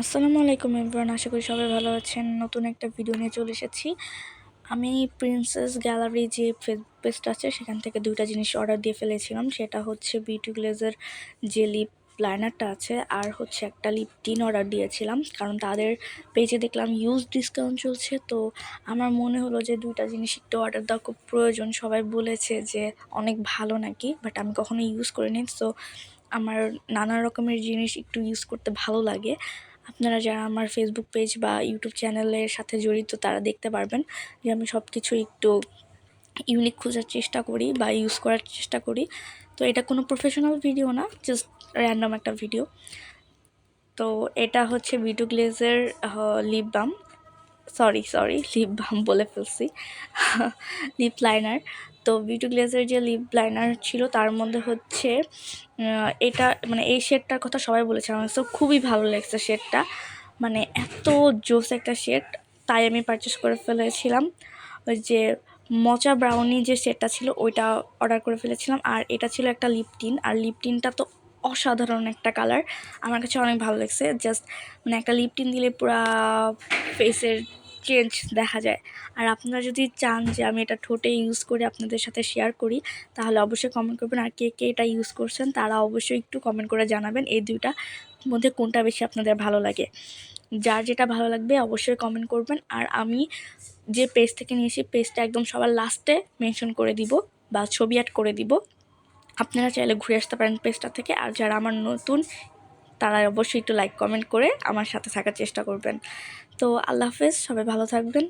আসসালামু আলাইকুম এভরিওয়ান আশা করি সবাই ভালো আছেন। নতুন একটা ভিডিও নিয়ে চলে এসেছি। আমি প্রিন্সেস গ্যালারি যে পেস্ট আছে, সেখান থেকে দুইটা জিনিস অর্ডার দিয়ে ফেলেছিলাম। সেটা হচ্ছে বিউটি গ্লেজের যে লিপ লাইনারটা আছে, আর হচ্ছে একটা লিপ টিন অর্ডার দিয়েছিলাম। কারণ তাদের পেজে দেখলাম ইউজ ডিসকাউন্ট চলছে। তো আমার মনে হলো যে দুইটা জিনিস একটু অর্ডার দেওয়া খুব প্রয়োজন। সবাই বলেছে যে অনেক ভালো নাকি বাট আমি কখনো ইউজ করিনি। সো আমার নানা রকমের জিনিস একটু ইউজ করতে ভালো লাগে। আপনারা যারা আমার ফেসবুক পেজ বা ইউটিউব চ্যানেলের সাথে জড়িত, তারা দেখতে পারবেন যে আমি সব কিছু একটু ইউনিক খোঁজার চেষ্টা করি বা ইউজ করার চেষ্টা করি। তো এটা কোনো প্রফেশনাল ভিডিও না জাস্ট র্যান্ডম একটা ভিডিও তো এটা হচ্ছে beauty গ্লেজের lip balm sorry sorry lip balm বলে ফেলছি। লিপ লাইনার তো বিউটি গ্লেজের যে লিপ লাইনার ছিল, তার মধ্যে হচ্ছে এটা মানে এই শেডটার কথা সবাই বলেছে আমার তো খুবই ভালো লেগেছে শেডটা। মানে এত জোস একটা শেড, তাই আমি পারচেস করে ফেলেছিলাম। ওই যে মচা ব্রাউনি যে শেডটা ছিল, ওইটা অর্ডার করে ফেলেছিলাম। আর এটা ছিল একটা লিপটিন আর লিপটিনটা তো অসাধারণ একটা কালার। আমার কাছে অনেক ভালো লাগছে। জাস্ট মানে একটা লিপটিন দিলে পুরা ফেসের চেঞ্জ দেখা যায়। আর আপনারা যদি চান যে আমি এটা ঠোঁটে ইউজ করে আপনাদের সাথে শেয়ার করি, তাহলে অবশ্যই কমেন্ট করবেন। আর কে কে এটা ইউজ করছেন, তারা অবশ্যই একটু কমেন্ট করে জানাবেন এই দুইটা মধ্যে কোনটা বেশি আপনাদের ভালো লাগে। যার যেটা ভালো লাগবে অবশ্যই কমেন্ট করবেন। আর আমি যে পেজ থেকে নিয়েছি পেজটা একদম সবার লাস্টে মেনশন করে দিব বা ছবি অ্যাড করে দিব। আপনারা চাইলে ঘুরে আসতে পারেন পেজটা থেকে। আর যারা আমার নতুন তারা অবশ্যই একটু লাইক কমেন্ট করে আমার সাথে থাকার চেষ্টা করবেন। তো আল্লাহ হাফেজ, সবাই ভালো থাকবেন।